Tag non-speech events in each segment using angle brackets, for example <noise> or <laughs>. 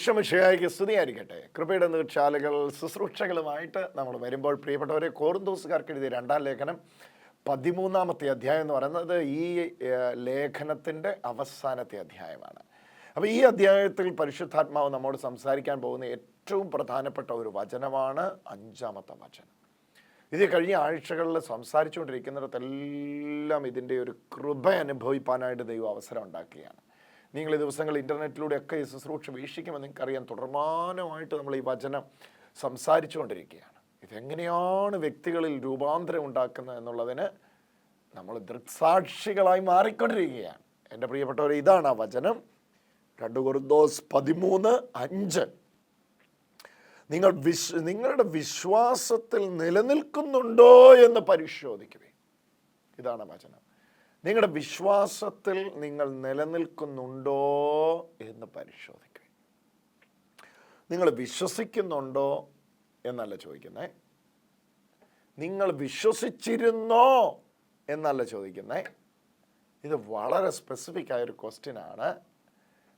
ഇഷ്ടമിഷയായിക്ക് സ്തുതിയായിരിക്കട്ടെ. കൃപയുടെ നീർച്ചാലുകൾ ശുശ്രൂഷകളുമായിട്ട് നമ്മൾ വരുമ്പോൾ പ്രിയപ്പെട്ടവരെ കോറിന്തോസുകാർക്ക് എഴുതിയ രണ്ടാം ലേഖനം പതിമൂന്നാമത്തെ അധ്യായം എന്ന് പറയുന്നത് ഈ ലേഖനത്തിന്റെ അവസാനത്തെ അധ്യായമാണ്. അപ്പോൾ ഈ അധ്യായത്തിൽ പരിശുദ്ധാത്മാവ് നമ്മോട് സംസാരിക്കാൻ പോകുന്ന ഏറ്റവും പ്രധാനപ്പെട്ട ഒരു വചനമാണ് അഞ്ചാമത്തെ വചനം. ഇത് കഴിഞ്ഞ ആഴ്ചകളിൽ സംസാരിച്ചുകൊണ്ടിരിക്കുന്നിടത്തെല്ലാം ഇതിന്റെ ഒരു കൃപ അനുഭവിപ്പാനായിട്ട് ദൈവം അവസരം ഉണ്ടാക്കുകയാണ്. നിങ്ങൾ ഈ ദിവസങ്ങൾ ഇന്റർനെറ്റിലൂടെയൊക്കെ ഈ ശുശ്രൂഷ വീക്ഷിക്കുമെന്ന് നിങ്ങൾക്കറിയാം. തുടർമാനമായിട്ട് നമ്മൾ ഈ വചനം സംസാരിച്ചുകൊണ്ടിരിക്കുകയാണ്. ഇതെങ്ങനെയാണ് വ്യക്തികളിൽ രൂപാന്തരം ഉണ്ടാക്കുന്നത് എന്നുള്ളതിന് നമ്മൾ ദൃക്സാക്ഷികളായി മാറിക്കൊണ്ടിരിക്കുകയാണ്. എന്റെ പ്രിയപ്പെട്ടവരെ ഇതാണ് ആ വചനം. രണ്ട് കുറുദോസ് പതിമൂന്ന് അഞ്ച്. നിങ്ങൾ വിശ് നിങ്ങളുടെ വിശ്വാസത്തിൽ നിലനിൽക്കുന്നുണ്ടോ എന്ന് പരിശോധിക്കുകയും ഇതാണ് വചനം. നിങ്ങളുടെ വിശ്വാസത്തിൽ നിങ്ങൾ നിലനിൽക്കുന്നുണ്ടോ എന്ന് പരിശോധിക്കുക നിങ്ങൾ വിശ്വസിക്കുന്നുണ്ടോ എന്നല്ല ചോദിക്കുന്നേ. നിങ്ങൾ വിശ്വസിച്ചിരുന്നോ എന്നല്ല ചോദിക്കുന്നേ. ഇത് വളരെ സ്പെസിഫിക് ആയൊരു ക്വസ്റ്റ്യൻ ആണ്.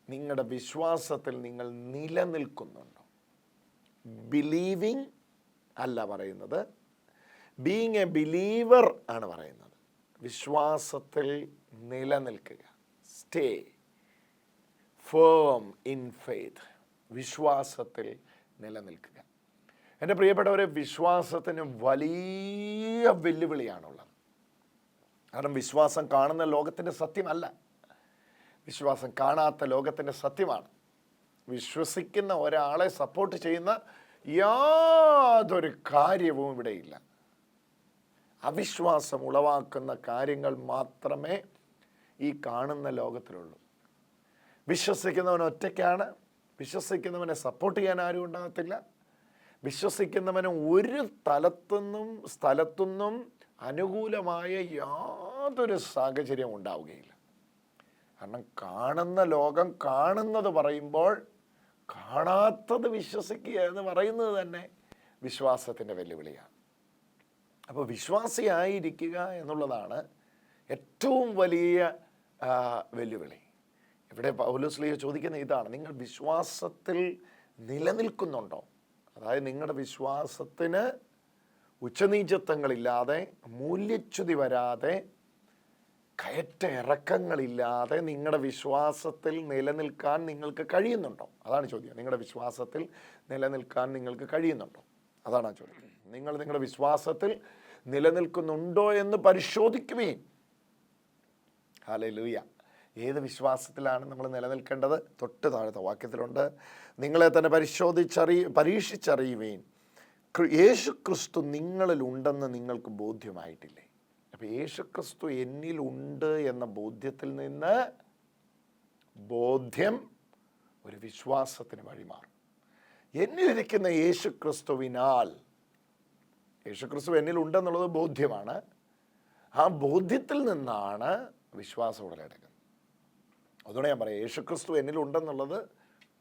നിങ്ങളുടെ വിശ്വാസത്തിൽ നിങ്ങൾ നിലനിൽക്കുന്നുണ്ടോ? ബിലീവിങ് അല്ല പറയുന്നത്. ബീങ് എ ബിലീവർ ആണ് പറയുന്നത്. വിശ്വാസത്തിൽ നിലനിൽക്കുക. സ്റ്റേ ഫേം ഇൻ ഫെയ്ത്ത് വിശ്വാസത്തിൽ നിലനിൽക്കുക. എന്റെ പ്രിയപ്പെട്ടവരെ വിശ്വാസത്തിന് വലിയ വെല്ലുവിളിയാണുള്ളത്. കാരണം വിശ്വാസം കാണുന്ന ലോകത്തിന്റെ സത്യമല്ല. വിശ്വാസം കാണാത്ത ലോകത്തിന്റെ സത്യമാണ്. വിശ്വസിക്കുന്ന ഒരാളെ സപ്പോർട്ട് ചെയ്യുന്ന യാതൊരു കാര്യവും ഇവിടെയില്ല. അവിശ്വാസം ഉളവാക്കുന്ന കാര്യങ്ങൾ മാത്രമേ ഈ കാണുന്ന ലോകത്തിലുള്ളൂ. വിശ്വസിക്കുന്നവൻ ഒറ്റയ്ക്കാണ്. വിശ്വസിക്കുന്നവനെ സപ്പോർട്ട് ചെയ്യാൻ ആരും ഉണ്ടാകത്തില്ല. വിശ്വസിക്കുന്നവന് ഒരു തലത്തുനിന്നും സ്ഥലത്തുനിന്നും അനുകൂലമായ യാതൊരു സാഹചര്യം ഉണ്ടാവുകയില്ല. കാരണം കാണുന്ന ലോകം കാണുന്നത് പറയുമ്പോൾ കാണാത്തത് വിശ്വസിക്കുക എന്ന് പറയുന്നത് തന്നെ വിശ്വാസത്തിന്റെ വെല്ലുവിളിയാണ്. അപ്പോൾ വിശ്വാസിയായിരിക്കുക എന്നുള്ളതാണ് ഏറ്റവും വലിയ വെല്ലുവിളി. ഇവിടെ പൗലോസ്ലിയ ചോദിക്കുന്ന ഇതാണ് നിങ്ങൾ വിശ്വാസത്തിൽ നിലനിൽക്കുന്നുണ്ടോ? അതായത് നിങ്ങളുടെ വിശ്വാസത്തിന് ഉച്ചനീചത്വങ്ങളില്ലാതെ മൂല്യച്യുതി വരാതെ കയറ്റ ഇറക്കങ്ങളില്ലാതെ നിങ്ങളുടെ വിശ്വാസത്തിൽ നിലനിൽക്കാൻ നിങ്ങൾക്ക് കഴിയുന്നുണ്ടോ? അതാണ് ചോദ്യം. നിങ്ങളുടെ വിശ്വാസത്തിൽ നിലനിൽക്കാൻ നിങ്ങൾക്ക് കഴിയുന്നുണ്ടോ? അതാണ് ആ ചോദ്യം. നിങ്ങൾ നിങ്ങളുടെ വിശ്വാസത്തിൽ നിലനിൽക്കുന്നുണ്ടോ എന്ന് പരിശോധിക്കുകയും. ഹാലൂയ ഏത് വിശ്വാസത്തിലാണ് നമ്മൾ നിലനിൽക്കേണ്ടത്? തൊട്ട് താഴത്തെ വാക്യത്തിലുണ്ട്. നിങ്ങളെ തന്നെ പരിശോധിച്ചറി പരീക്ഷിച്ചറിയുകയും യേശു ക്രിസ്തു നിങ്ങളിൽ ഉണ്ടെന്ന് നിങ്ങൾക്ക് ബോധ്യമായിട്ടില്ലേ? അപ്പം യേശു ക്രിസ്തു എന്നിലുണ്ട് എന്ന ബോധ്യത്തിൽ നിന്ന് ബോധ്യം ഒരു വിശ്വാസത്തിന് വഴിമാറും. എന്നിലിരിക്കുന്ന യേശു ക്രിസ്തുവിനാൽ യേശു ക്രിസ്തു എന്നിലുണ്ടെന്നുള്ളത് ബോധ്യമാണ്. ആ ബോധ്യത്തിൽ നിന്നാണ് വിശ്വാസം ഉടലെടുക്കുന്നത് അതുകൊണ്ട് ഞാൻ പറയാം യേശുക്രിസ്തു എന്നിലുണ്ടെന്നുള്ളത്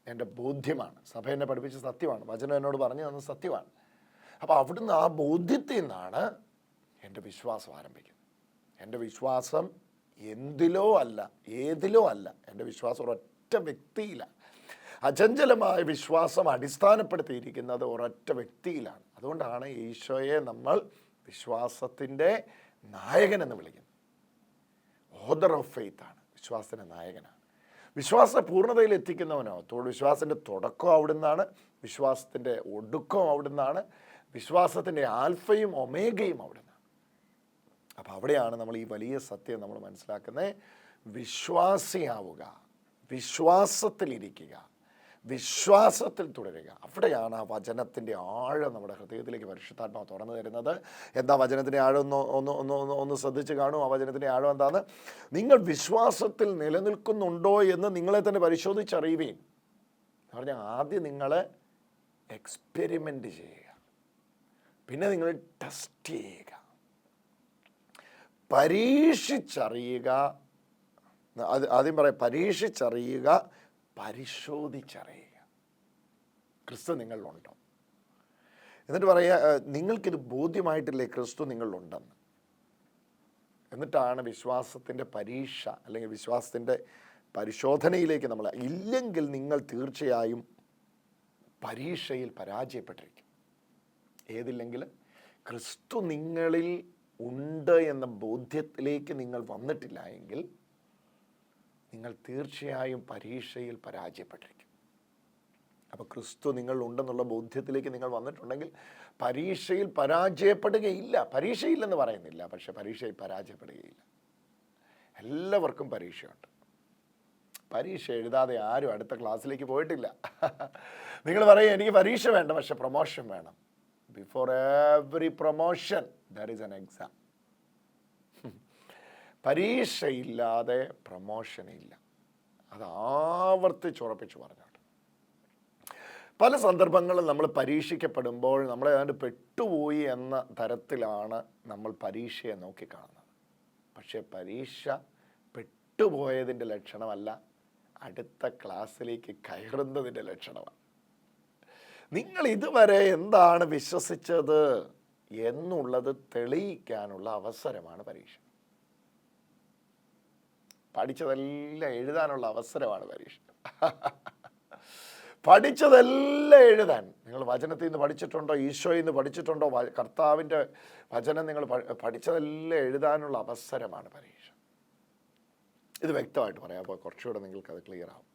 എന്റെ ബോധ്യമാണ്. സഭ എന്നെ പഠിപ്പിച്ച സത്യമാണ്. വചനം എന്നോട് പറഞ്ഞു തന്ന സത്യമാണ്. അപ്പോൾ അവിടുന്ന് ആ ബോധ്യത്തിൽ നിന്നാണ് എന്റെ വിശ്വാസം ആരംഭിക്കുന്നത്. എന്റെ വിശ്വാസം എന്തിലോ അല്ല ഏതിലോ അല്ല എന്റെ വിശ്വാസം ഒരൊറ്റ വ്യക്തിയിലാണ്. അചഞ്ചലമായ വിശ്വാസം അടിസ്ഥാനപ്പെടുത്തിയിരിക്കുന്നത് ഒരൊറ്റ വ്യക്തിയിലാണ്. അതുകൊണ്ടാണ് ഈശോയെ നമ്മൾ വിശ്വാസത്തിന്റെ നായകൻ എന്ന് വിളിക്കുന്നത്. ഓദർ ഓഫ് ഫെയ്ത്ത് ആണ്. വിശ്വാസത്തിന്റെ നായകനാണ്. വിശ്വാസ പൂർണതയിൽ എത്തിക്കുന്നവനോ വിശ്വാസത്തിന്റെ തുടക്കം അവിടുന്നാണ് വിശ്വാസത്തിന്റെ ഒടുക്കം അവിടുന്നാണ് വിശ്വാസത്തിന്റെ ആൽഫയും ഒമേഗയും അവിടുന്നാണ്. അപ്പോൾ അവിടെയാണ് നമ്മൾ ഈ വലിയ സത്യം നമ്മൾ മനസ്സിലാക്കുന്നത്. വിശ്വാസിയാവുക വിശ്വാസത്തിലിരിക്കുക. വിശ്വാസത്തിൽ തുടരുക. അവിടെയാണ് ആ വചനത്തിന്റെ ആഴം നമ്മുടെ ഹൃദയത്തിലേക്ക് പരിശുദ്ധാത്മാവ് തുറന്നു തരുന്നത്. എന്താ വചനത്തിന്റെ ആഴം ഒന്ന് ഒന്ന് ഒന്ന് ഒന്ന് ഒന്ന് ശ്രദ്ധിച്ച് കാണൂ. ആ വചനത്തിന്റെ ആഴം എന്താണ്? നിങ്ങൾ വിശ്വാസത്തിൽ നിലനിൽക്കുന്നുണ്ടോ എന്ന് നിങ്ങളെ തന്നെ പരിശോധിച്ചറിയുകയും പറഞ്ഞാൽ ആദ്യം നിങ്ങൾ എക്സ്പെരിമെന്റ് ചെയ്യുക. പിന്നെ നിങ്ങൾ ടെസ്റ്റ് ചെയ്യുക. പരീക്ഷിച്ചറിയുക. ആദ്യം പറയാം പരീക്ഷിച്ചറിയുക പരിശോധിച്ചറിയുക. ക്രിസ്തു നിങ്ങളിലുണ്ടോ? എന്നിട്ട് പറയുക നിങ്ങൾക്കിത് ബോധ്യമായിട്ടില്ലേ ക്രിസ്തു നിങ്ങളിലുണ്ടെന്ന്? എന്നിട്ടാണ് വിശ്വാസത്തിന്റെ പരീക്ഷ അല്ലെങ്കിൽ വിശ്വാസത്തിന്റെ പരിശോധനയിലേക്ക് നമ്മൾ ഇല്ലെങ്കിൽ നിങ്ങൾ തീർച്ചയായും പരീക്ഷയിൽ പരാജയപ്പെട്ടിരിക്കും. ഏതില്ലെങ്കിൽ ക്രിസ്തു നിങ്ങളിൽ ഉണ്ട് എന്ന ബോധ്യത്തിലേക്ക് നിങ്ങൾ വന്നിട്ടില്ല എങ്കിൽ നിങ്ങൾ തീർച്ചയായും പരീക്ഷയിൽ പരാജയപ്പെട്ടിരിക്കും. അപ്പോൾ ക്രിസ്തു നിങ്ങൾ ഉണ്ടെന്നുള്ള ബോധ്യത്തിലേക്ക് നിങ്ങൾ വന്നിട്ടുണ്ടെങ്കിൽ പരീക്ഷയിൽ പരാജയപ്പെടുകയില്ല. പരീക്ഷയില്ലെന്ന് പറയുന്നില്ല പക്ഷേ പരീക്ഷയിൽ പരാജയപ്പെടുകയില്ല. എല്ലാവർക്കും പരീക്ഷയുണ്ട്. പരീക്ഷ എഴുതാതെ ആരും അടുത്ത ക്ലാസ്സിലേക്ക് പോയിട്ടില്ല. നിങ്ങൾ പറയും എനിക്ക് പരീക്ഷ വേണ്ട പക്ഷെ പ്രൊമോഷൻ വേണം. Before every promotion there is an exam പരീക്ഷയില്ലാതെ promotion ഇല്ല അത് ആവർത്തിച്ചുറപ്പിച്ച് പറഞ്ഞാണ്. പല സന്ദർഭങ്ങളിൽ നമ്മൾ പരീക്ഷിക്കപ്പെടുമ്പോൾ നമ്മൾ ഏതാണ്ട് പെട്ടുപോയി എന്ന തരത്തിലാണ് നമ്മൾ പരീക്ഷയെ നോക്കിക്കാണുന്നത് പക്ഷേ പരീക്ഷ പെട്ടുപോയതിന്റെ ലക്ഷണമല്ല അടുത്ത ക്ലാസ്സിലേക്ക് കയറുന്നതിന്റെ ലക്ഷണമാണ്. നിങ്ങൾ ഇതുവരെ എന്താണ് വിശ്വസിച്ചത് എന്നുള്ളത് തെളിയിക്കാനുള്ള അവസരമാണ് പരീക്ഷ. പഠിച്ചതെല്ലാം എഴുതാനുള്ള അവസരമാണ് പരീക്ഷ പഠിച്ചതെല്ലാം എഴുതാൻ. നിങ്ങൾ വചനത്തിൽ നിന്ന് പഠിച്ചിട്ടുണ്ടോ? ഈശോയിൽ നിന്ന് പഠിച്ചിട്ടുണ്ടോ? കർത്താവിന്റെ വചനം നിങ്ങൾ പഠിച്ചതെല്ലാം എഴുതാനുള്ള അവസരമാണ് പരീക്ഷ ഇത് വ്യക്തമായിട്ട് പറയാം അപ്പോൾ കുറച്ചുകൂടെ നിങ്ങൾക്ക് അത് ക്ലിയർ ആവും.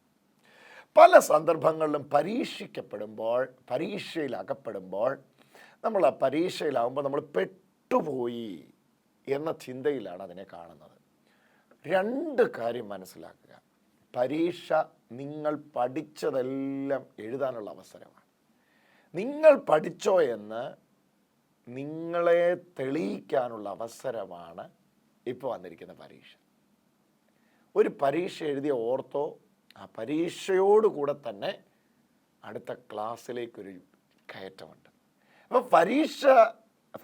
പല സന്ദർഭങ്ങളിലും പരീക്ഷിക്കപ്പെടുമ്പോൾ പരീക്ഷയിൽ അകപ്പെടുമ്പോൾ നമ്മൾ ആ പരീക്ഷയിലാവുമ്പോൾ നമ്മൾ പെട്ടുപോയി എന്ന ചിന്തയിലാണ് അതിനെ കാണുന്നത്. രണ്ട് കാര്യം മനസ്സിലാക്കുക. പരീക്ഷ നിങ്ങൾ പഠിച്ചതെല്ലാം എഴുതാനുള്ള അവസരമാണ്. നിങ്ങൾ പഠിച്ചോ എന്ന് നിങ്ങളെ തെളിയിക്കാനുള്ള അവസരമാണ് ഇപ്പോൾ വന്നിരിക്കുന്ന പരീക്ഷ. ഒരു പരീക്ഷ എഴുതിയ ഓർത്തോ ആ പരീക്ഷയോടുകൂടെ തന്നെ അടുത്ത ക്ലാസ്സിലേക്കൊരു കയറ്റമുണ്ട്. അപ്പോൾ പരീക്ഷ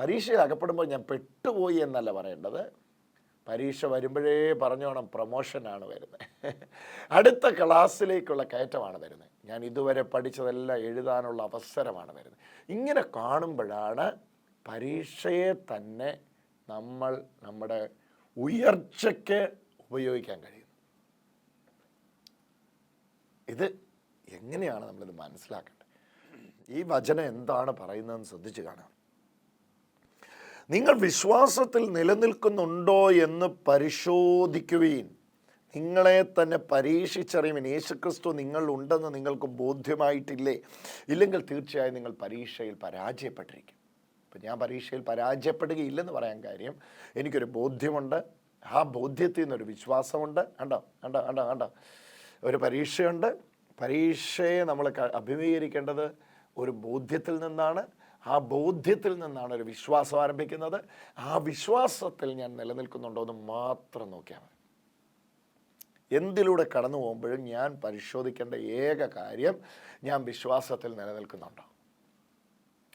പരീക്ഷയിൽ അകപ്പെടുമ്പോൾ ഞാൻ പെട്ടുപോയി എന്നല്ല പറയേണ്ടത്. പരീക്ഷ വരുമ്പോഴേ പറഞ്ഞോണം പ്രൊമോഷനാണ് വരുന്നത് അടുത്ത ക്ലാസ്സിലേക്കുള്ള കയറ്റമാണ് വരുന്നത് ഞാൻ ഇതുവരെ പഠിച്ചതെല്ലാം എഴുതാനുള്ള അവസരമാണ് വരുന്നത് ഇങ്ങനെ കാണുമ്പോഴാണ് പരീക്ഷയെ തന്നെ നമ്മൾ നമ്മുടെ ഉയർച്ചയ്ക്ക് ഉപയോഗിക്കാൻ കഴിയുന്നത്. ഇത് എങ്ങനെയാണ് നമ്മളിത് മനസ്സിലാക്കേണ്ടത്? ഈ വചനം എന്താണ് പറയുന്നതെന്ന് ശ്രദ്ധിച്ച് കാണാം നിങ്ങൾ വിശ്വാസത്തിൽ നിലനിൽക്കുന്നുണ്ടോ എന്ന് പരിശോധിക്കുവീൻ. നിങ്ങളെ തന്നെ പരീക്ഷിച്ചറിയുവിൻ. യേശുക്രിസ്തു നിങ്ങൾ ഉണ്ടെന്ന് നിങ്ങൾക്ക് ബോധ്യമായിട്ടില്ലേ? ഇല്ലെങ്കിൽ തീർച്ചയായും നിങ്ങൾ പരീക്ഷയിൽ പരാജയപ്പെട്ടിരിക്കും. ഇപ്പം ഞാൻ പരീക്ഷയിൽ പരാജയപ്പെടുകയില്ലെന്ന് പറയാൻ കാര്യം എനിക്കൊരു ബോധ്യമുണ്ട്. ആ ബോധ്യത്തിൽ നിന്നൊരു വിശ്വാസമുണ്ട്. കണ്ടോ? കണ്ടോ? കണ്ടോ? കണ്ടോ? ഒരു പരീക്ഷയുണ്ട്. പരീക്ഷയെ നമ്മൾ അഭിമുഖീകരിക്കേണ്ടത് ഒരു ബോധ്യത്തിൽ നിന്നാണ്. ആ ബോധ്യത്തിൽ നിന്നാണ് ഒരു വിശ്വാസം ആരംഭിക്കുന്നത്. ആ വിശ്വാസത്തിൽ ഞാൻ നിലനിൽക്കുന്നുണ്ടോ എന്ന് മാത്രം നോക്കിയാൽ മതി. എന്തിലൂടെ കടന്നു പോകുമ്പോഴും ഞാൻ പരിശോധിക്കേണ്ട ഏക കാര്യം ഞാൻ വിശ്വാസത്തിൽ നിലനിൽക്കുന്നുണ്ടോ?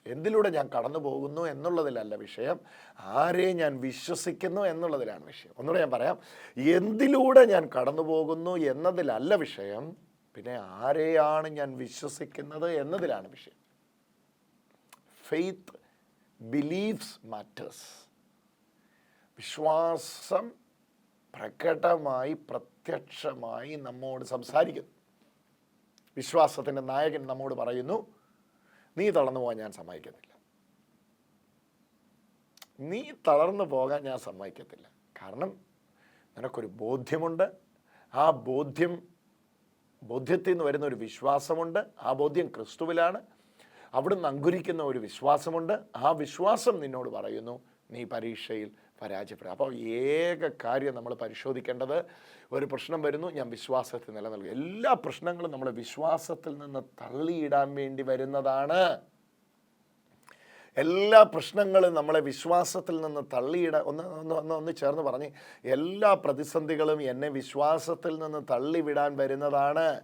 എന്തിലൂടെ ഞാൻ കടന്നു പോകുന്നു എന്നുള്ളതിലല്ല വിഷയം. ആരെ ഞാൻ വിശ്വസിക്കുന്നു എന്നുള്ളതിലാണ് വിഷയം. ഒന്നുകൂടെ ഞാൻ പറയാം. എന്തിലൂടെ ഞാൻ കടന്നു പോകുന്നു എന്നതിലല്ല വിഷയം. പിന്നെ ആരെയാണ് ഞാൻ വിശ്വസിക്കുന്നത് എന്നതിലാണ് വിഷയം. ഫെയ്ത്ത് ബിലീവ്സ് മാറ്റേഴ്സ് വിശ്വാസം പ്രകടമായി പ്രത്യക്ഷമായി നമ്മോട് സംസാരിക്കുന്നു. വിശ്വാസത്തിന്റെ നായകൻ നമ്മോട് പറയുന്നു നീ തളർന്നു പോകാൻ ഞാൻ സമ്മതിക്കത്തില്ല. നീ തളർന്നു പോകാൻ ഞാൻ സമ്മതിക്കത്തില്ല. കാരണം നിനക്കൊരു ബോധ്യമുണ്ട്. ആ ബോധ്യം ബോധ്യത്തിൽ നിന്ന് വരുന്ന ഒരു വിശ്വാസമുണ്ട്. ആ ബോധ്യം ക്രിസ്തുവിലാണ്. അവിടുന്ന് അങ്കുരിക്കുന്ന ഒരു വിശ്വാസമുണ്ട്. ആ വിശ്വാസം നിന്നോട് പറയുന്നു നീ പരീക്ഷയിൽ പരാജയപ്പെടുക. അപ്പോൾ ഏക കാര്യം നമ്മൾ പരിശോധിക്കേണ്ടത് ഒരു പ്രശ്നം വരുന്നു ഞാൻ വിശ്വാസത്തിൽ നിലനിൽക്കുക. എല്ലാ പ്രശ്നങ്ങളും നമ്മൾ വിശ്വാസത്തിൽ നിന്ന് തള്ളിയിടാൻ വേണ്ടി വരുന്നതാണ്. എല്ലാ പ്രശ്നങ്ങളും നമ്മളെ വിശ്വാസത്തിൽ നിന്ന് തള്ളിയിട ഒന്ന് ഒന്ന് ഒന്ന് ഒന്ന് ചേർന്ന് പറഞ്ഞ് എല്ലാ പ്രതിസന്ധികളും എന്നെ വിശ്വാസത്തിൽ നിന്ന് തള്ളിവിടാൻ വരുന്നതാണ്.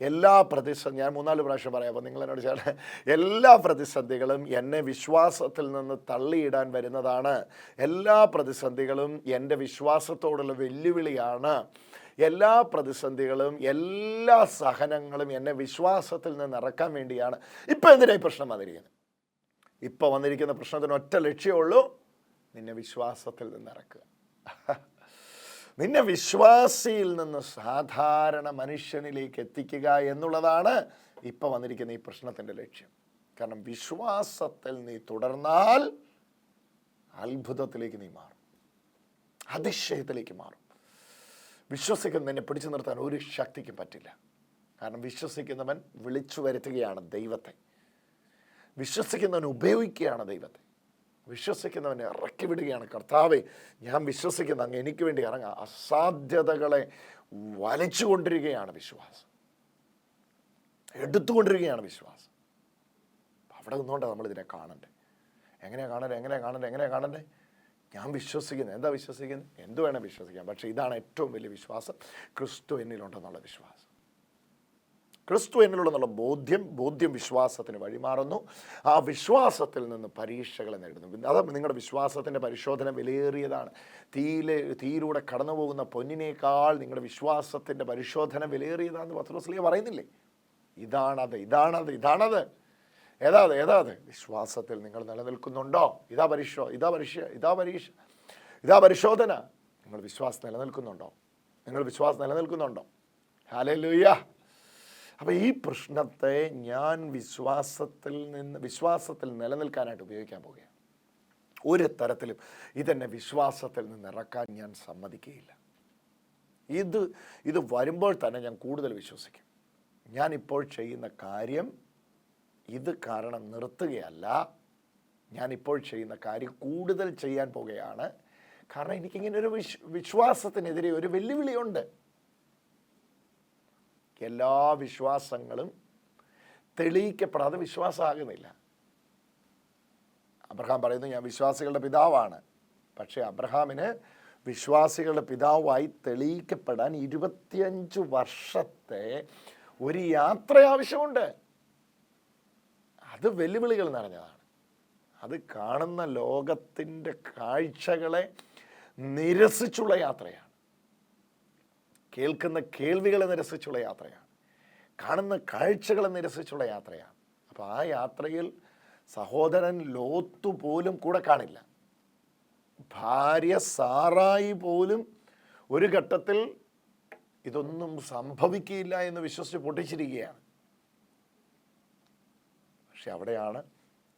എല്ലാ പ്രതിസന്ധി ഞാൻ മൂന്നാൽ പ്രാവശ്യം പറയാം അപ്പോൾ നിങ്ങൾ എന്നോട് ചേട്ടൻ എല്ലാ പ്രതിസന്ധികളും എന്നെ വിശ്വാസത്തിൽ നിന്ന് തള്ളിയിടാൻ വരുന്നതാണ്. എല്ലാ പ്രതിസന്ധികളും എന്റെ വിശ്വാസത്തോടുള്ള വെല്ലുവിളിയാണ്. എല്ലാ പ്രതിസന്ധികളും എല്ലാ സഹനങ്ങളും എന്നെ വിശ്വാസത്തിൽ നിന്ന് ഇറക്കാൻ വേണ്ടിയാണ്. ഇപ്പം എന്തിനായി പ്രശ്നം വന്നിരിക്കുന്നത് ഇപ്പോൾ വന്നിരിക്കുന്ന പ്രശ്നത്തിന് ഒറ്റ ലക്ഷ്യമുള്ളൂ നിന്നെ വിശ്വാസത്തിൽ നിന്ന് ഇറക്കുക. നിന്നെ വിശ്വാസിയിൽ നിന്ന് സാധാരണ മനുഷ്യനിലേക്ക് എത്തിക്കുക എന്നുള്ളതാണ് ഇപ്പം വന്നിരിക്കുന്ന ഈ പ്രശ്നത്തിന്റെ ലക്ഷ്യം. കാരണം വിശ്വാസത്തിൽ നീ തുടർന്നാൽ അത്ഭുതത്തിലേക്ക് നീ മാറും. അതിശയത്തിലേക്ക് മാറും. വിശ്വസിക്കുന്ന നിന്നെ പിടിച്ചു നിർത്താൻ ഒരു ശക്തിക്കും പറ്റില്ല. കാരണം വിശ്വസിക്കുന്നവൻ വിളിച്ചു വരുത്തുകയാണ് ദൈവത്തെ. വിശ്വസിക്കുന്നവൻ ഉപയോഗിക്കുകയാണ് ദൈവത്തെ. വിശ്വസിക്കുന്നവനെ ഇറക്കി വിടുകയാണ്. കർത്താവെ ഞാൻ വിശ്വസിക്കുന്ന. അങ്ങ് എനിക്ക് വേണ്ടി ഇറങ്ങുക അസാധ്യതകളെ വലിച്ചുകൊണ്ടിരിക്കുകയാണ് വിശ്വാസം. എടുത്തുകൊണ്ടിരിക്കുകയാണ് വിശ്വാസം. അവിടെ നിന്നുകൊണ്ടാണ് നമ്മളിതിനെ കാണണ്ടേ? എങ്ങനെയാണ് കാണണ്ടേ? എങ്ങനെയാണ് കാണണ്ടേ? എങ്ങനെയാണ് കാണണ്ടേ? ഞാൻ വിശ്വസിക്കുന്നത് എന്താ വിശ്വസിക്കുന്നത്? എന്ത് വേണം വിശ്വസിക്കാം. പക്ഷേ ഇതാണ് ഏറ്റവും വലിയ വിശ്വാസം. ക്രിസ്തു എന്നിലുണ്ടെന്നുള്ള വിശ്വാസം. ക്രിസ്തു എന്നിലുണ്ടെന്നുള്ള ബോധ്യം ബോധ്യം വിശ്വാസത്തിന് വഴിമാറുന്നു. ആ വിശ്വാസത്തിൽ നിന്ന് പരീക്ഷകളെ നേടുന്നു. അത് നിങ്ങളുടെ വിശ്വാസത്തിന്റെ പരിശോധന വിലയേറിയതാണ്. തീയിലെ തീയിലൂടെ കടന്നു പോകുന്ന പൊന്നിനേക്കാൾ നിങ്ങളുടെ വിശ്വാസത്തിന്റെ പരിശോധന വിലയേറിയതാണെന്ന് പത്രോസ്ലിയ പറയുന്നില്ലേ? ഇതാണത് ഇതാണത് ഇതാണത്. ഏതാ ഏതാത് ഏതാ അത്? വിശ്വാസത്തിൽ നിങ്ങൾ നിലനിൽക്കുന്നുണ്ടോ? ഇതാ പരിശോ ഇതാ പരീക്ഷ ഇതാ പരീക്ഷ ഇതാ പരിശോധന. നിങ്ങൾ വിശ്വാസം നിലനിൽക്കുന്നുണ്ടോ? നിങ്ങൾ വിശ്വാസം നിലനിൽക്കുന്നുണ്ടോ? ഹാലേ ലൂയ്യ അപ്പോൾ ഈ പ്രശ്നത്തെ ഞാൻ വിശ്വാസത്തിൽ നിന്ന് വിശ്വാസത്തിൽ നിലനിൽക്കാനായിട്ട് ഉപയോഗിക്കാൻ പോവുകയാണ്. ഒരു തരത്തിലും ഇതെന്നെ വിശ്വാസത്തിൽ നിന്ന് ഇറക്കാൻ ഞാൻ സമ്മതിക്കുകയില്ല. ഇത് ഇത് വരുമ്പോൾ തന്നെ ഞാൻ കൂടുതൽ വിശ്വസിക്കും. ഞാനിപ്പോൾ ചെയ്യുന്ന കാര്യം ഇത് കാരണം നിർത്തുകയല്ല. ഞാനിപ്പോൾ ചെയ്യുന്ന കാര്യം കൂടുതൽ ചെയ്യാൻ പോവുകയാണ്. കാരണം എനിക്കിങ്ങനെ ഒരു വിശ്വ വിശ്വാസത്തിനെതിരെ ഒരു വെല്ലുവിളിയുണ്ട്. എല്ലാ വിശ്വാസങ്ങളും തെളിയിക്കപ്പെടാതെ വിശ്വാസമാകുന്നില്ല. അബ്രഹാം പറയുന്നു ഞാൻ വിശ്വാസികളുടെ പിതാവാണ്. പക്ഷേ അബ്രഹാമിന് വിശ്വാസികളുടെ പിതാവായി തെളിയിക്കപ്പെടാൻ ഇരുപത്തിയഞ്ച് വർഷത്തെ ഒരു യാത്ര ആവശ്യമുണ്ട്. അത് വെല്ലുവിളികൾ നിറഞ്ഞതാണ്. അത് കാണുന്ന ലോകത്തിന്റെ കാഴ്ചകളെ നിരസിച്ചുള്ള യാത്രയാണ്. കേൾക്കുന്ന കേൾവികളെ നിരസിച്ചുള്ള യാത്രയാണ്. കാണുന്ന കാഴ്ചകളെ നിരസിച്ചുള്ള യാത്രയാണ്. അപ്പോൾ ആ യാത്രയിൽ സഹോദരൻ ലോത്തു പോലും കൂടെ കാണില്ല. ഭാര്യ സാറായി പോലും ഒരു ഘട്ടത്തിൽ ഇതൊന്നും സംഭവിക്കില്ല എന്ന് വിശ്വസിച്ച് പൊട്ടിച്ചിരിക്കുകയാണ്. പക്ഷെ അവിടെയാണ്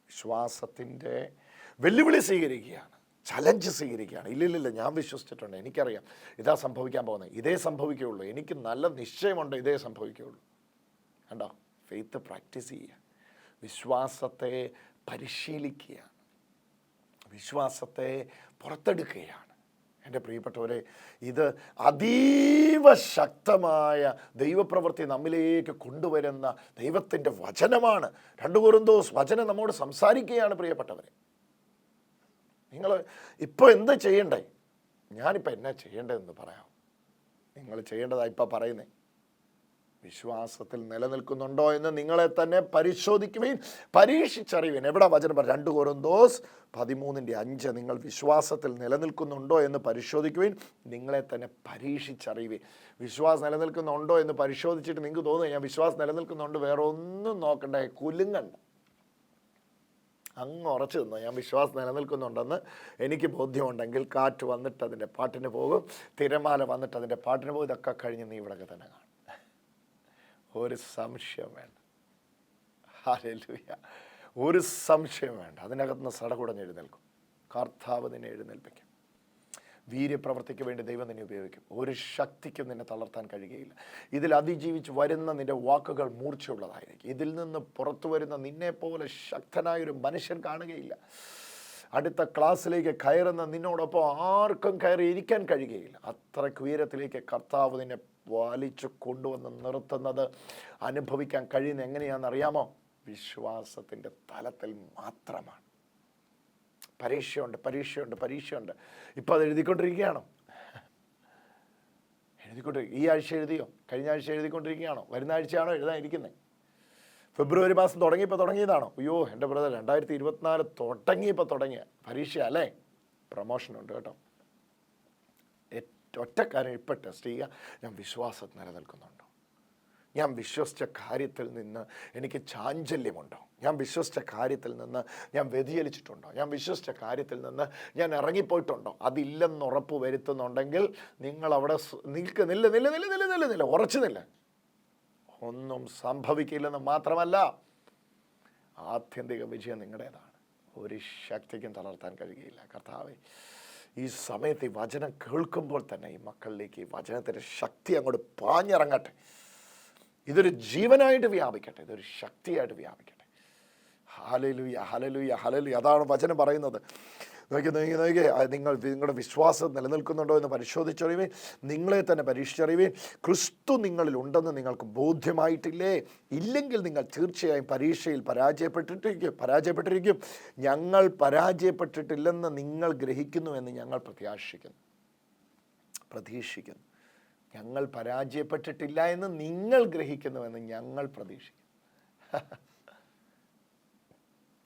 വിശ്വാസത്തിന്റെ വെല്ലുവിളി സ്വീകരിക്കുകയാണ്. ചലഞ്ച് സ്വീകരിക്കുകയാണ്. ഇല്ലില്ലില്ല ഞാൻ വിശ്വസിച്ചിട്ടുണ്ട്. എനിക്കറിയാം. ഇതാ സംഭവിക്കാൻ പോകുന്നത്. ഇതേ സംഭവിക്കുകയുള്ളൂ. എനിക്ക് നല്ല നിശ്ചയമുണ്ട് ഇതേ സംഭവിക്കുകയുള്ളൂ. കണ്ടോ? ഫെയ്ത്ത് പ്രാക്ടീസ് ചെയ്യുക. വിശ്വാസത്തെ പരിശീലിക്കുകയാണ്. വിശ്വാസത്തെ പുറത്തെടുക്കുകയാണ്. എന്റെ പ്രിയപ്പെട്ടവരെ ഇത് അതീവ ശക്തമായ ദൈവപ്രവൃത്തി നമ്മിലേക്ക് കൊണ്ടുവരുന്ന ദൈവത്തിന്റെ വചനമാണ്. രണ്ടു കുറുന്തോസ് വചനം നമ്മോട് സംസാരിക്കുകയാണ് പ്രിയപ്പെട്ടവരെ. നിങ്ങൾ ഇപ്പോൾ എന്ത് ചെയ്യണ്ടേ? ഞാനിപ്പോൾ എന്നാ ചെയ്യേണ്ടതെന്ന് പറയാം. നിങ്ങൾ ചെയ്യേണ്ടതാണ് ഇപ്പം പറയുന്നേ. വിശ്വാസത്തിൽ നിലനിൽക്കുന്നുണ്ടോ എന്ന് നിങ്ങളെ തന്നെ പരിശോധിക്കുകയും പരീക്ഷിച്ചറിയുവിൻ എവിടെ വചനം രണ്ട് കോരന്തോസ് പതിമൂന്നിന്റെ അഞ്ച് നിങ്ങൾ വിശ്വാസത്തിൽ നിലനിൽക്കുന്നുണ്ടോ എന്ന് പരിശോധിക്കുവിൻ നിങ്ങളെ തന്നെ പരീക്ഷിച്ചറിയുവിൻ വിശ്വാസം നിലനിൽക്കുന്നുണ്ടോ എന്ന് പരിശോധിച്ചിട്ട് നിങ്ങൾക്ക് തോന്നുന്നു ഞാൻ വിശ്വാസം നിലനിൽക്കുന്നുണ്ട് വേറെ ഒന്നും നോക്കണ്ടേ കുലുങ്ങണ്ട. അങ്ങ് ഉറച്ചു നിന്നു. ഞാൻ വിശ്വാസം നിലനിൽക്കുന്നുണ്ടെന്ന് എനിക്ക് ബോധ്യമുണ്ടെങ്കിൽ കാറ്റ് വന്നിട്ട് അതിന്റെ പാട്ടിന് പോകും. തിരമാല വന്നിട്ട് അതിന്റെ പാട്ടിന് പോകും. ഇതൊക്കെ കഴിഞ്ഞ് നീ ഇവിടെയൊക്കെ തന്നെ കാണും. ഒരു സംശയം വേണ്ട. ഒരു സംശയം വേണ്ട. അതിനകത്ത് നിന്ന് സടകുടഞ്ഞ് എഴുന്നേൽക്കും. കർത്താവ് നിന്നെ എഴുന്നേൽപ്പിക്കും. വീര്യപ്രവർത്തിക്ക് വേണ്ടി ദൈവം നിന്നെ ഉപയോഗിക്കും. ഒരു ശക്തിക്കും നിന്നെ തളർത്താൻ കഴിയുകയില്ല. ഇതിൽ അതിജീവിച്ച് വരുന്ന നിന്റെ വാക്കുകൾ മൂർച്ചയുള്ളതായിരിക്കും. ഇതിൽ നിന്ന് പുറത്തു വരുന്ന നിന്നെപ്പോലെ ശക്തനായൊരു മനുഷ്യൻ കാണുകയില്ല. അടുത്ത ക്ലാസ്സിലേക്ക് കയറുന്ന നിന്നോടൊപ്പം ആർക്കും കയറി ഇരിക്കാൻ കഴിയുകയില്ല. അത്രയ്ക്ക് ഉയരത്തിലേക്ക് കർത്താവ് നിന്നെ വലിച്ചു കൊണ്ടുവന്ന് നിർത്തുന്നത് അനുഭവിക്കാൻ കഴിയുന്ന എങ്ങനെയാണെന്ന് അറിയാമോ വിശ്വാസത്തിന്റെ തലത്തിൽ മാത്രമാണ്. പരീക്ഷയുണ്ട് പരീക്ഷയുണ്ട് പരീക്ഷയുണ്ട്. ഇപ്പോൾ അത് എഴുതിക്കൊണ്ടിരിക്കുകയാണോ? എഴുതിക്കൊണ്ടിരിക്കും ഈ ആഴ്ച എഴുതിയോ? കഴിഞ്ഞ ആഴ്ച എഴുതിക്കൊണ്ടിരിക്കുകയാണോ? വരുന്ന ആഴ്ചയാണോ എഴുതാനിരിക്കുന്നത് ഫെബ്രുവരി മാസം തുടങ്ങിയപ്പോൾ തുടങ്ങിയതാണോ? അയ്യോ എന്റെ ബ്രദർ രണ്ടായിരത്തി ഇരുപത്തിനാല് തുടങ്ങിയപ്പോൾ തുടങ്ങിയ പരീക്ഷ അല്ലേ? പ്രൊമോഷനുണ്ട് കേട്ടോ. ഒറ്റക്കാരൻ ഇപ്പം ടെസ്റ്റ് ചെയ്യുക. ഞാൻ വിശ്വാസം നിലനിൽക്കുന്നുണ്ടോ. ഞാൻ വിശ്വസിച്ച കാര്യത്തിൽ നിന്ന് എനിക്ക് ചാഞ്ചല്യമുണ്ടോ? ഞാൻ വിശ്വസിച്ച കാര്യത്തിൽ നിന്ന് ഞാൻ വ്യതിചലിച്ചിട്ടുണ്ടോ? ഞാൻ വിശ്വസിച്ച കാര്യത്തിൽ നിന്ന് ഞാൻ ഇറങ്ങിപ്പോയിട്ടുണ്ടോ? അതില്ലെന്ന് ഉറപ്പ് വരുത്തുന്നുണ്ടെങ്കിൽ നിങ്ങൾ അവിടെ നിൽക്ക്. നില്ല നില്ല നില്ല നില്ല നില്ല നില്ല. ഉറച്ചു നില്ല. ഒന്നും സംഭവിക്കില്ലെന്ന് മാത്രമല്ല ആത്യന്തിക വിജയം നിങ്ങളുടേതാണ്. ഒരു ശക്തിക്കും തളർത്താൻ കഴിയുകയില്ല. കർത്താവെ ഈ സമയത്ത് ഈ വചനം കേൾക്കുമ്പോൾ തന്നെ ഈ മക്കളിലേക്ക് ഈ വചനത്തിന്റെ ശക്തി അങ്ങോട്ട് പാഞ്ഞിറങ്ങട്ടെ. ഇതൊരു ജീവനായിട്ട് വ്യാപിക്കട്ടെ ഇതൊരു ശക്തിയായിട്ട് വ്യാപിക്കട്ടെ. ഹലലുയ ഹലലുയ ഹലലുയ അതാണ് വചനം പറയുന്നത്. നോക്കി നോക്കി നോക്കി. നിങ്ങൾ നിങ്ങളുടെ വിശ്വാസം നിലനിൽക്കുന്നുണ്ടോ എന്ന് പരിശോധിച്ചറിയുവേ നിങ്ങളെ തന്നെ പരീക്ഷിച്ചറിയുവേ ക്രിസ്തു നിങ്ങളിൽ ഉണ്ടെന്ന് നിങ്ങൾക്ക് ബോധ്യമായിട്ടില്ലേ? ഇല്ലെങ്കിൽ നിങ്ങൾ തീർച്ചയായും പരീക്ഷയിൽ പരാജയപ്പെട്ടിട്ടിരിക്കും പരാജയപ്പെട്ടിരിക്കും. ഞങ്ങൾ പരാജയപ്പെട്ടിട്ടില്ലെന്ന് നിങ്ങൾ ഗ്രഹിക്കുന്നു എന്ന് ഞങ്ങൾ പ്രത്യാശിക്കുന്നു. പ്രതീക്ഷിക്കുന്നു. ഞങ്ങൾ പരാജയപ്പെട്ടിട്ടില്ല എന്ന് നിങ്ങൾ ഗ്രഹിക്കുന്നുവെന്ന് ഞങ്ങൾ പ്രതീക്ഷിക്കും <laughs>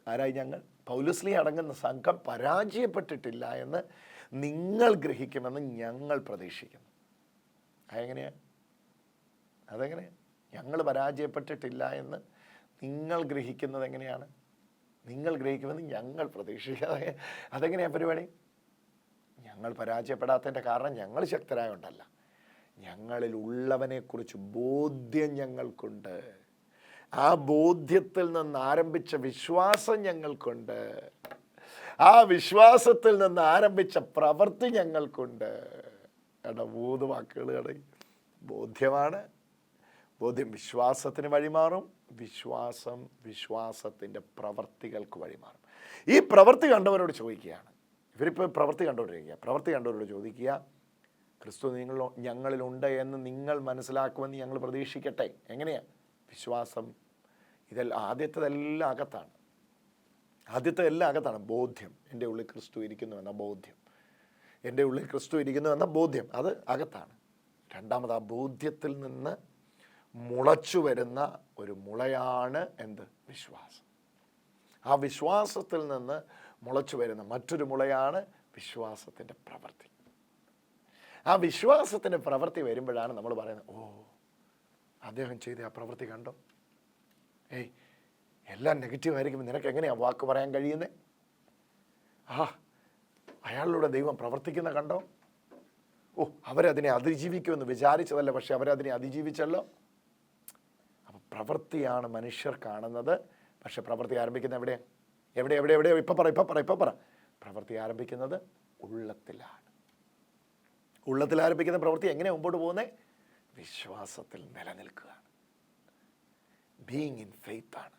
ആരായി ഞങ്ങൾ? പൗലസ്ലി അടങ്ങുന്ന സംഘം പരാജയപ്പെട്ടിട്ടില്ല എന്ന് നിങ്ങൾ ഗ്രഹിക്കുമെന്ന് ഞങ്ങൾ പ്രതീക്ഷിക്കുന്നു. അതെങ്ങനെയാണ് അതെങ്ങനെയാണ് ഞങ്ങൾ പരാജയപ്പെട്ടിട്ടില്ല എന്ന് നിങ്ങൾ ഗ്രഹിക്കുന്നത് എങ്ങനെയാണ്? നിങ്ങൾ ഗ്രഹിക്കുമെന്ന് ഞങ്ങൾ പ്രതീക്ഷിക്കാതെ അതെങ്ങനെയാണ് പരിപാടി? ഞങ്ങൾ പരാജയപ്പെടാത്തതിന്റെ കാരണം ഞങ്ങൾ ശക്തരായോണ്ടല്ല. ഞങ്ങളിൽ ഉള്ളവനെക്കുറിച്ച് ബോധ്യം ഞങ്ങൾക്കുണ്ട്. ആ ബോധ്യത്തിൽ നിന്ന് ആരംഭിച്ച വിശ്വാസം ഞങ്ങൾക്കുണ്ട്. ആ വിശ്വാസത്തിൽ നിന്ന് ആരംഭിച്ച പ്രവൃത്തി ഞങ്ങൾക്കുണ്ട്. എടാ മൂന്ന് വാക്കുകൾ ബോധ്യമാണ്. ബോധ്യം വിശ്വാസത്തിന് വഴിമാറും. വിശ്വാസം വിശ്വാസത്തിന്റെ പ്രവർത്തികൾക്ക് വഴിമാറും. ഈ പ്രവൃത്തി കണ്ടവരോട് ചോദിക്കുകയാണ്. ഇവരിപ്പോൾ പ്രവൃത്തി കണ്ടുകൊണ്ടിരിക്കുക പ്രവൃത്തി കണ്ടവരോട് ചോദിക്കുക ക്രിസ്തു നിങ്ങൾ ഞങ്ങളിലുണ്ട് എന്ന് നിങ്ങൾ മനസ്സിലാക്കുമെന്ന് ഞങ്ങൾ പ്രതീക്ഷിക്കട്ടെ. എങ്ങനെയാ? വിശ്വാസം. ഇതെല്ലാം ആദ്യത്തെതെല്ലാം അകത്താണ്. ആദ്യത്തെ എല്ലാം അകത്താണ്. ബോധ്യം. എന്റെ ഉള്ളിൽ ക്രിസ്തു ഇരിക്കുന്നു എന്ന ബോധ്യം. എന്റെ ഉള്ളിൽ ക്രിസ്തു ഇരിക്കുന്നു എന്ന ബോധ്യം. അത് അകത്താണ്. രണ്ടാമത് ആ ബോധ്യത്തിൽ നിന്ന് മുളച്ചു വരുന്ന ഒരു മുളയാണ് എന്ത്? വിശ്വാസം. ആ വിശ്വാസത്തിൽ നിന്ന് മുളച്ചു വരുന്ന മറ്റൊരു മുളയാണ് വിശ്വാസത്തിന്റെ പ്രവൃത്തി ആ വിശ്വാസത്തിന്റെ പ്രവൃത്തി വരുമ്പോഴാണ് നമ്മൾ പറയുന്നത് ഓ അദ്ദേഹം ചെയ്ത ആ പ്രവൃത്തി കണ്ടോ? ഏയ് എല്ലാം നെഗറ്റീവ് ആയിരിക്കുമ്പോൾ നിനക്ക് എങ്ങനെയാണ് വാക്ക് പറയാൻ കഴിയുന്നത് ആ അയാളിലൂടെ ദൈവം പ്രവർത്തിക്കുന്ന കണ്ടോ? ഓ അവരതിനെ അതിജീവിക്കുമെന്ന് വിചാരിച്ചതല്ല പക്ഷെ അവരതിനെ അതിജീവിച്ചല്ലോ? അപ്പം പ്രവൃത്തിയാണ് മനുഷ്യർ കാണുന്നത്. പക്ഷെ പ്രവൃത്തി ആരംഭിക്കുന്നത് എവിടെ എവിടെ എവിടെ എവിടെ? ഇപ്പം പറ ഇപ്പം പറ ഇപ്പം പറ. പ്രവൃത്തി ആരംഭിക്കുന്നത് ഉള്ളത്തിലാണ് ഉള്ളത്തിൽ ആരംഭിക്കുന്ന പ്രവൃത്തി എങ്ങനെ മുമ്പോട്ട് പോകുന്നത് വിശ്വാസത്തിൽ നിലനിൽക്കുകയാണ്. ബീങ് ഇൻ ഫെയ്ത്ത് ആണ്.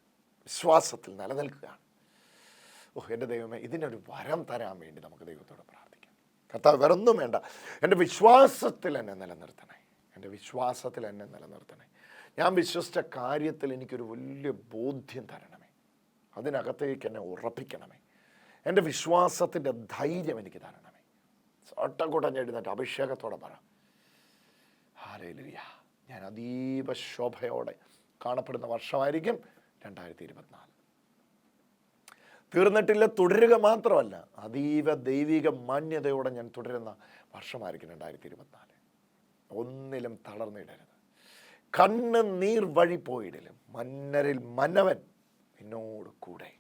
വിശ്വാസത്തിൽ നിലനിൽക്കുകയാണ്. ഓ എന്റെ ദൈവമേ ഇതിനൊരു വരം തരാൻ വേണ്ടി നമുക്ക് ദൈവത്തോട് പ്രാർത്ഥിക്കാം. കർത്താവ് വേറൊന്നും വേണ്ട. എന്റെ വിശ്വാസത്തിൽ എന്നെ നിലനിർത്തണേ. എന്റെ വിശ്വാസത്തിൽ എന്നെ നിലനിർത്തണേ. ഞാൻ വിശ്വസിച്ച കാര്യത്തിൽ എനിക്കൊരു വലിയ ബോധ്യം തരണമേ. അതിനകത്തേക്ക് എന്നെ ഉറപ്പിക്കണമേ. എന്റെ വിശ്വാസത്തിന്റെ ധൈര്യം എനിക്ക് തരണമേ. ഒട്ടക്കൂട്ടം എഴുന്നേറ്റ് അഭിഷേകത്തോടെ പറ. ഹാലയിലുയ ഞാൻ അതീവ ശോഭയോടെ കാണപ്പെടുന്ന വർഷമായിരിക്കും രണ്ടായിരത്തി ഇരുപത്തിനാല് തീർന്നിട്ടില്ല തുടരുക മാത്രമല്ല അതീവ ദൈവിക മാന്യതയോടെ ഞാൻ തുടരുന്ന വർഷമായിരിക്കും രണ്ടായിരത്തി ഇരുപത്തിനാല് ഒന്നിലും തളർന്നിടരുത് കണ്ണ് നീർ വഴി പോയിടലും മന്നരിൽ മന്നവൻ നിന്നോട് കൂടെ.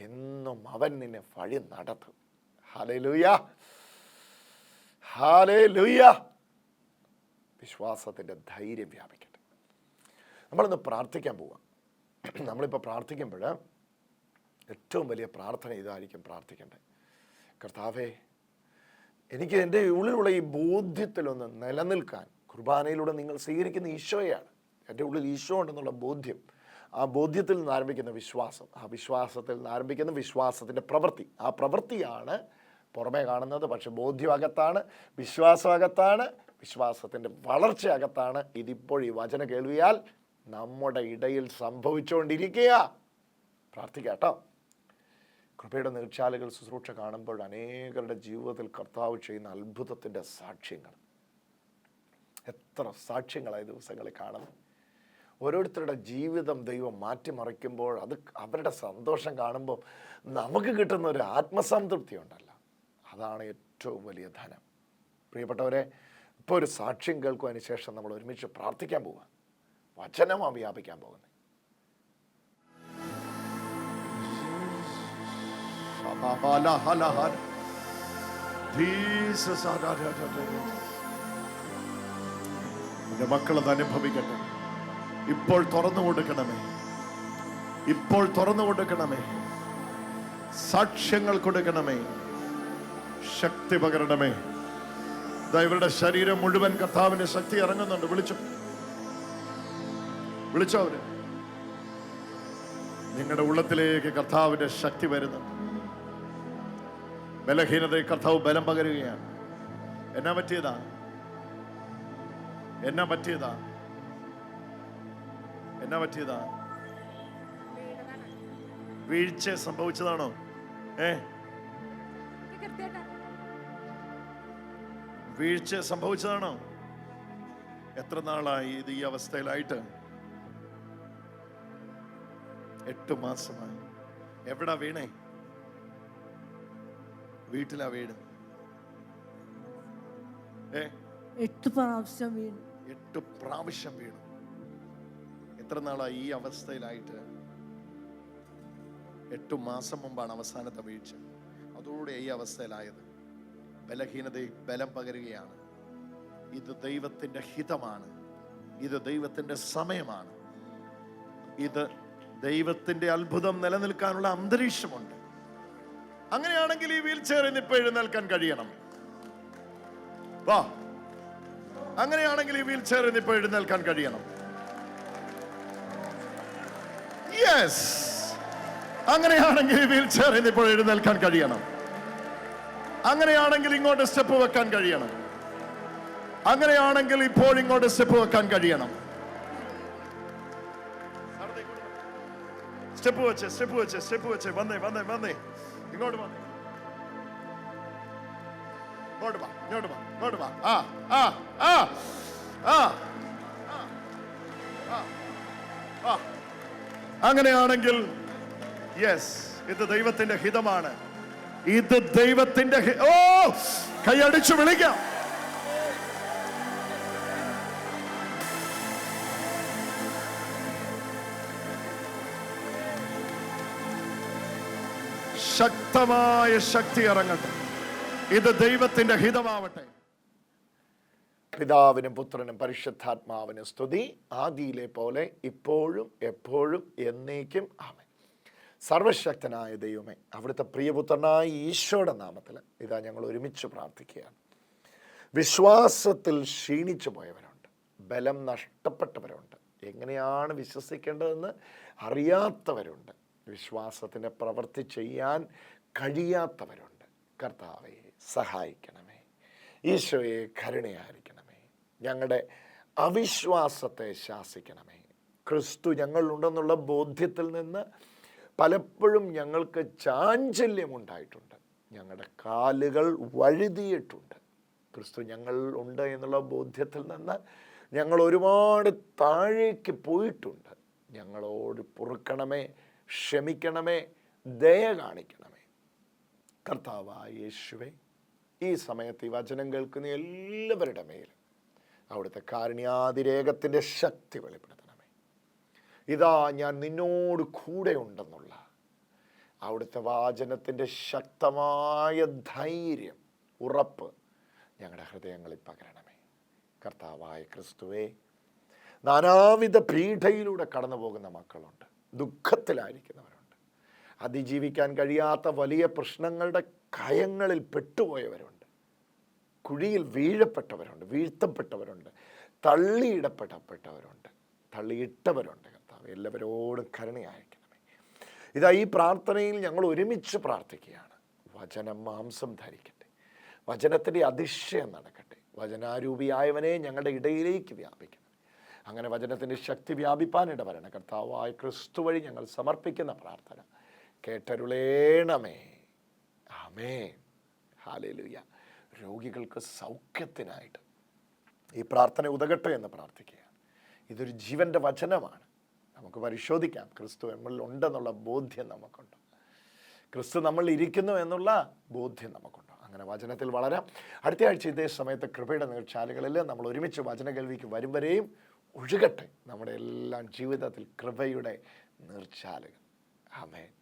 എന്നും അവൻ നിന്നെ വഴി നടത്തും. ഹാലയിലുയ ലുയ്യ വിശ്വാസത്തിന്റെ ധൈര്യം വ്യാപിക്കട്ടെ. നമ്മളിന്ന് പ്രാർത്ഥിക്കാൻ പോവാം. നമ്മളിപ്പോൾ പ്രാർത്ഥിക്കുമ്പോൾ ഏറ്റവും വലിയ പ്രാർത്ഥന ഇതായിരിക്കും പ്രാർത്ഥിക്കേണ്ടത്. കർത്താവേ എനിക്ക് എന്റെ ഉള്ളിലുള്ള ഈ ബോധ്യത്തിലൊന്ന് നിലനിൽക്കാൻ കുർബാനയിലൂടെ നിങ്ങൾ സ്വീകരിക്കുന്ന ഈശോയാണ്. എന്റെ ഉള്ളിൽ ഈശോ ഉണ്ടെന്നുള്ള ബോധ്യം ആ ബോധ്യത്തിൽ നിന്ന് ആരംഭിക്കുന്ന വിശ്വാസം ആ വിശ്വാസത്തിൽ നിന്ന് ആരംഭിക്കുന്ന വിശ്വാസത്തിന്റെ പ്രവൃത്തി ആ പ്രവൃത്തിയാണ് പുറമേ കാണുന്നത് പക്ഷെ ബോധ്യം അകത്താണ് വിശ്വാസം അകത്താണ് വിശ്വാസത്തിന്റെ വളർച്ച അകത്താണ് ഇതിപ്പോൾ ഈ വചന കേൾവിയാൽ നമ്മുടെ ഇടയിൽ സംഭവിച്ചുകൊണ്ടിരിക്കുക പ്രാർത്ഥിക്കാം കേട്ടോ. കൃപയുടെ നീർച്ചാലുകൾ ശുശ്രൂഷ കാണുമ്പോൾ അനേകരുടെ ജീവിതത്തിൽ കർത്താവ് ചെയ്യുന്ന അത്ഭുതത്തിന്റെ സാക്ഷ്യങ്ങൾ. എത്ര സാക്ഷ്യങ്ങളായി ദിവസങ്ങളിൽ കാണുന്നു. ഓരോരുത്തരുടെ ജീവിതം ദൈവം മാറ്റിമറിക്കുമ്പോൾ അത് അവരുടെ സന്തോഷം കാണുമ്പോൾ നമുക്ക് കിട്ടുന്ന ഒരു ആത്മസംതൃപ്തി ഉണ്ടല്ലോ. അതാണ് ഏറ്റവും വലിയ ധനം. പ്രിയപ്പെട്ടവരെ ഇപ്പോൾ ഒരു സാക്ഷ്യം കേൾക്കുവാന് ശേഷം നമ്മൾ ഒരുമിച്ച് പ്രാർത്ഥിക്കാൻ പോവുക വചനമാണ് വ്യാപിക്കാൻ പോകുന്നത് മക്കൾ മക്കളത് അനുഭവിക്കട്ടെ. ഇപ്പോൾ തുറന്നു കൊടുക്കണമേ. ഇപ്പോൾ തുറന്നു കൊടുക്കണമേ. സാക്ഷ്യങ്ങൾ കൊടുക്കണമേ. ശക്തി പകരണമേ. ദൈവരുടെ ശരീരം മുഴുവൻ കർത്താവിന്റെ ശക്തി ഇറങ്ങുന്നുണ്ട്. വിളിച്ചു. വിളിച്ചോ അവർ. നിങ്ങളുടെ ഉള്ളത്തിലേക്ക് കർത്താവിന്റെ ശക്തി വരുന്നുണ്ട്. ബലഹീനതയെ കർത്താവ് ബലം പകരുകയാണ്. എന്നാ പറ്റിയതാ? എന്നാ പറ്റിയതാ? എന്നാ പറ്റിയതാ? വീഴ്ച സംഭവിച്ചതാണോ? ഏ? വീഴ്ച സംഭവിച്ചതാണോ. എത്ര നാളായി ഇത് ഈ അവസ്ഥയിലായിട്ട്? എട്ട് മാസമായി. എവിടാ വീണേ? വീട്ടിലാ വീട്? എട്ട് പ്രാവശ്യം വീണു. എട്ട് പ്രാവശ്യം വീണു. എത്ര നാളായി ഈ അവസ്ഥയിലായിട്ട്? എട്ടു മാസം മുമ്പാണ് അവസാനത്തെ വീഴ്ച. അതോടെ ഈ അവസ്ഥയിലായത്. ബലഹീനതയിൽ ബലം പകരുകയാണ്. ഇത് ദൈവത്തിന്റെ ഹിതമാണ്. ഇത് ദൈവത്തിന്റെ സമയമാണ്. ഇത് ദൈവത്തിന്റെ അത്ഭുതം നിലനിൽക്കാനുള്ള അന്തരീക്ഷമുണ്ട്. അങ്ങനെയാണെങ്കിൽ ഈ വീൽ ചെയറിൽ ഇപ്പോൾ ഇപ്പൊ എഴുന്നേൽക്കാൻ കഴിയണം. വാ. അങ്ങനെയാണെങ്കിൽ ഈ വീൽ ചെയറിൽ ഇപ്പോൾ ഇപ്പൊ എഴുന്നേൽക്കാൻ കഴിയണം. യെസ് അങ്ങനെയാണെങ്കിൽ ഈ വീൽ ചെയറിൽ ഇപ്പോൾ എഴുന്നേൽക്കാൻ കഴിയണം. അങ്ങനെയാണെങ്കിൽ ഇങ്ങോട്ട് സ്റ്റെപ്പ് വെക്കാൻ കഴിയണം. അങ്ങനെയാണെങ്കിൽ ഇപ്പോൾ ഇങ്ങോട്ട് സ്റ്റെപ്പ് വെക്കാൻ കഴിയണം. സ്റ്റെപ്പ് വെച്ച് സ്റ്റെപ്പ് വെച്ച് സ്റ്റെപ്പ് വെച്ച്. വന്നേ വന്നേ വന്നേ. ഇങ്ങോട്ട് വന്നേ വാ വാ വാ. ആ ആ ആ ആ അങ്ങനെയാണെങ്കിൽ യെസ് ഇത് ദൈവത്തിന്റെ ഹിതമാണ്. ഇത് ദൈവത്തിന്റെ ഓ കൈയടിച്ചു വിളിക്കാം. ശക്തമായ ശക്തി ഇറങ്ങട്ടെ. ഇത് ദൈവത്തിന്റെ ഹിതമാവട്ടെ. പിതാവിനും പുത്രനും പരിശുദ്ധാത്മാവിനും സ്തുതി. ആദിയിലെ പോലെ ഇപ്പോഴും എപ്പോഴും എന്നേക്കും. ആമൻ. സർവശക്തനായ ദൈവമേ അവിടുത്തെ പ്രിയപുത്രനായ ഈശോയുടെ നാമത്തിൽ ഇതാ ഞങ്ങൾ ഒരുമിച്ച് പ്രാർത്ഥിക്കുകയാണ്. വിശ്വാസത്തിൽ ക്ഷീണിച്ചു പോയവരുണ്ട് ബലം നഷ്ടപ്പെട്ടവരുണ്ട്. എങ്ങനെയാണ് വിശ്വസിക്കേണ്ടതെന്ന് അറിയാത്തവരുണ്ട്. വിശ്വാസത്തിന്റെ പ്രവൃത്തി ചെയ്യാൻ കഴിയാത്തവരുണ്ട്. കർത്താവെ സഹായിക്കണമേ. ഈശോയെ കരുണയായിരിക്കണമേ. ഞങ്ങളുടെ അവിശ്വാസത്തെ ശാസിക്കണമേ. ക്രിസ്തു ഞങ്ങളുണ്ടെന്നുള്ള ബോധ്യത്തിൽ നിന്ന് പലപ്പോഴും ഞങ്ങൾക്ക് ചാഞ്ചല്യമുണ്ടായിട്ടുണ്ട്. ഞങ്ങളുടെ കാലുകൾ വഴുതിയിട്ടുണ്ട്. ക്രിസ്തു ഞങ്ങൾ ഉണ്ട് എന്നുള്ള ബോധ്യത്തിൽ നിന്ന് ഞങ്ങൾ ഒരുപാട് താഴേക്ക് പോയിട്ടുണ്ട്. ഞങ്ങളോട് പൊറുക്കണമേ ക്ഷമിക്കണമേ ദയ കാണിക്കണമേ. കർത്താവായ യേശുവെ ഈ സമയത്ത് ഈ വചനം കേൾക്കുന്ന എല്ലാവരുടെ മേലും അവിടുത്തെ കാരുണ്യാതിരേകത്തിന്റെ ശക്തി വെളിപ്പെടുത്തണമേ ഇതാ ഞാൻ നിന്നോട് കൂടെ ഉണ്ടെന്നുള്ള അവിടുത്തെ വാചനത്തിന്റെ ശക്തമായ ധൈര്യം ഉറപ്പ് ഞങ്ങളുടെ ഹൃദയങ്ങളിൽ പകരണമേ. കർത്താവായ ക്രിസ്തുവേ നാനാവിധ പീഠയിലൂടെ കടന്നു പോകുന്ന മക്കളുണ്ട് ദുഃഖത്തിലായിരിക്കുന്നവരുണ്ട് അതിജീവിക്കാൻ കഴിയാത്ത വലിയ പ്രശ്നങ്ങളുടെ കയങ്ങളിൽ പെട്ടുപോയവരുണ്ട് കുഴിയിൽ വീഴപ്പെട്ടവരുണ്ട് വീഴ്ത്തപ്പെട്ടവരുണ്ട് തള്ളിയിടപ്പെട്ടപ്പെട്ടവരുണ്ട് തള്ളിയിട്ടവരുണ്ട്. കർത്താവ് എല്ലാവരോടും കരുണയായിരിക്കണമേ. ഇതാ ഈ പ്രാർത്ഥനയിൽ ഞങ്ങൾ ഒരുമിച്ച് പ്രാർത്ഥിക്കുകയാണ്. വചനം മാംസം ധരിക്കട്ടെ. വചനത്തിന്റെ അതിശയം നടക്കട്ടെ. വചനാരൂപിയായവനെ ഞങ്ങളുടെ ഇടയിലേക്ക് വ്യാപിക്കണം. അങ്ങനെ വചനത്തിന്റെ ശക്തി വ്യാപിപ്പാനിട വരണം കർത്താവായ ക്രിസ്തു വഴി ഞങ്ങൾ സമർപ്പിക്കുന്ന പ്രാർത്ഥന കേട്ടരുളേണമേ. ആമേ ഹാലേലുയ രോഗികൾക്ക് സൗഖ്യത്തിനായിട്ട് ഈ പ്രാർത്ഥന ഉതകട്ടെ എന്ന് പ്രാർത്ഥിക്കുകയാണ്. ഇതൊരു ജീവന്റെ വചനമാണ്. നമുക്ക് പരിശോധിക്കാം. ക്രിസ്തു നമ്മളിൽ ഉണ്ടെന്നുള്ള ബോധ്യം നമുക്കുണ്ട്. ക്രിസ്തു നമ്മൾ ഇരിക്കുന്നു എന്നുള്ള ബോധ്യം നമുക്കുണ്ട്. അങ്ങനെ വചനത്തിൽ വളരാം. അടുത്ത ആഴ്ച ഇതേ സമയത്ത് കൃപയുടെ നീർച്ചാലുകളിൽ നമ്മൾ ഒരുമിച്ച് വചന കേൾവിക്ക് വരും വരെയും ഒഴുകട്ടെ നമ്മുടെ എല്ലാം ജീവിതത്തിൽ കൃപയുടെ നീർച്ചാലുകൾ. ആമേൻ.